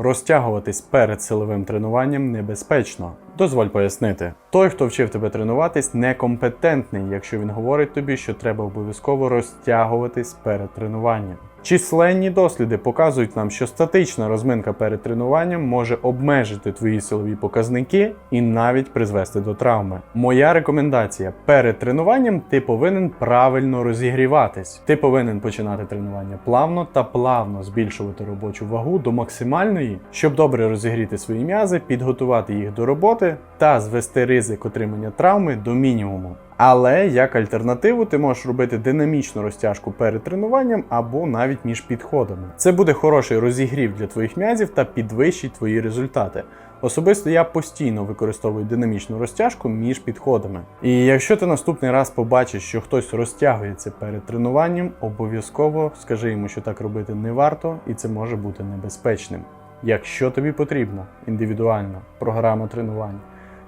Розтягуватись перед силовим тренуванням небезпечно. Дозволь пояснити. Той, хто вчив тебе тренуватись, некомпетентний, якщо він говорить тобі, що треба обов'язково розтягуватись перед тренуванням. Численні досліди показують нам, що статична розминка перед тренуванням може обмежити твої силові показники і навіть призвести до травми. Моя рекомендація: перед тренуванням ти повинен правильно розігріватись. Ти повинен починати тренування плавно та плавно збільшувати робочу вагу до максимальної, щоб добре розігріти свої м'язи, підготувати їх до роботи та звести ризик отримання травми до мінімуму. Але як альтернативу ти можеш робити динамічну розтяжку перед тренуванням або навіть між підходами. Це буде хороший розігрів для твоїх м'язів та підвищить твої результати. Особисто я постійно використовую динамічну розтяжку між підходами. І якщо ти наступний раз побачиш, що хтось розтягується перед тренуванням, обов'язково скажи йому, що так робити не варто, і це може бути небезпечним. Якщо тобі потрібна індивідуальна програма тренувань,